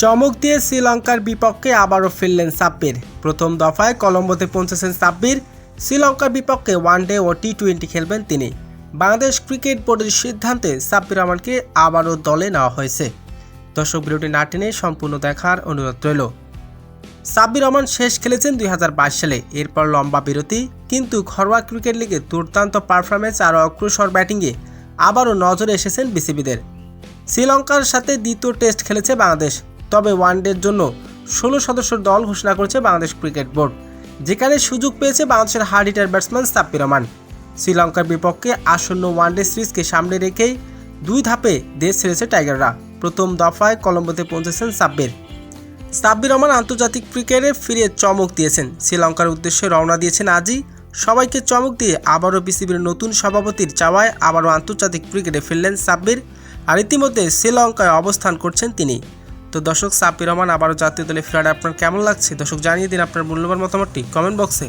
চমক দিয়ে শ্রীলঙ্কার বিপক্ষে আবারও ফিরলেন সাব্বির। প্রথম দফায় কলম্বোতে পৌঁছেছেন সাব্বির। শ্রীলঙ্কার বিপক্ষে ওয়ানডে ও টি টোয়েন্টি খেলবেন তিনি। বাংলাদেশ ক্রিকেট বোর্ডের সিদ্ধান্তে সাব্বির রহমানকে আবারও দলে নেওয়া হয়েছে। দর্শক ভিডিওটি না টেনে সম্পূর্ণ দেখার অনুরোধ রইল। সাব্বির রহমান শেষ খেলেছেন দুই হাজার বাইশ সালে। এরপর লম্বা বিরতি, কিন্তু ঘরোয়া ক্রিকেট লিগে দুর্দান্ত পারফরমেন্স আর অগ্রসর ব্যাটিংয়ে আবারও নজরে এসেছেন বিসিবিদের। শ্রীলঙ্কার সাথে দ্বিতীয় টেস্ট খেলেছে বাংলাদেশ। তবে ওয়ানডের জন্য ষোলো সদস্যের দল ঘোষণা করেছে বাংলাদেশ ক্রিকেট বোর্ড, যেখানে সুযোগ পেয়েছে বাংলাদেশের hard hitter batsman Sabbir Rahman. শ্রীলঙ্কার বিপক্ষে আসন্ন ওয়ানডে সিরিজকে সামনে রেখেই দুই ধাপে দেশ ছেড়েছে টাইগাররা। প্রথম দফায় কলম্বোতে পৌঁছেছেন সাব্বির। সাব্বির রহমান আন্তর্জাতিক ক্রিকেটে ফিরে চমক দিয়েছেন। শ্রীলঙ্কার উদ্দেশ্যে রওনা দিয়েছেন আজই। সবাইকে চমক দিয়ে আবারও বিসিবির নতুন সভাপতির চাওয়ায় আবারও আন্তর্জাতিক ক্রিকেটে ফিরলেন সাব্বির। আর ইতিমধ্যে শ্রীলঙ্কায় অবস্থান করছেন তিনি। তো দর্শক সাপির রহমান আবারও জাতীয় দলে ফেরাটা আপনার কেমন লাগছে? দর্শক, জানিয়ে দিন আপনার মূল্যবান মতামতটি কমেন্ট বক্সে।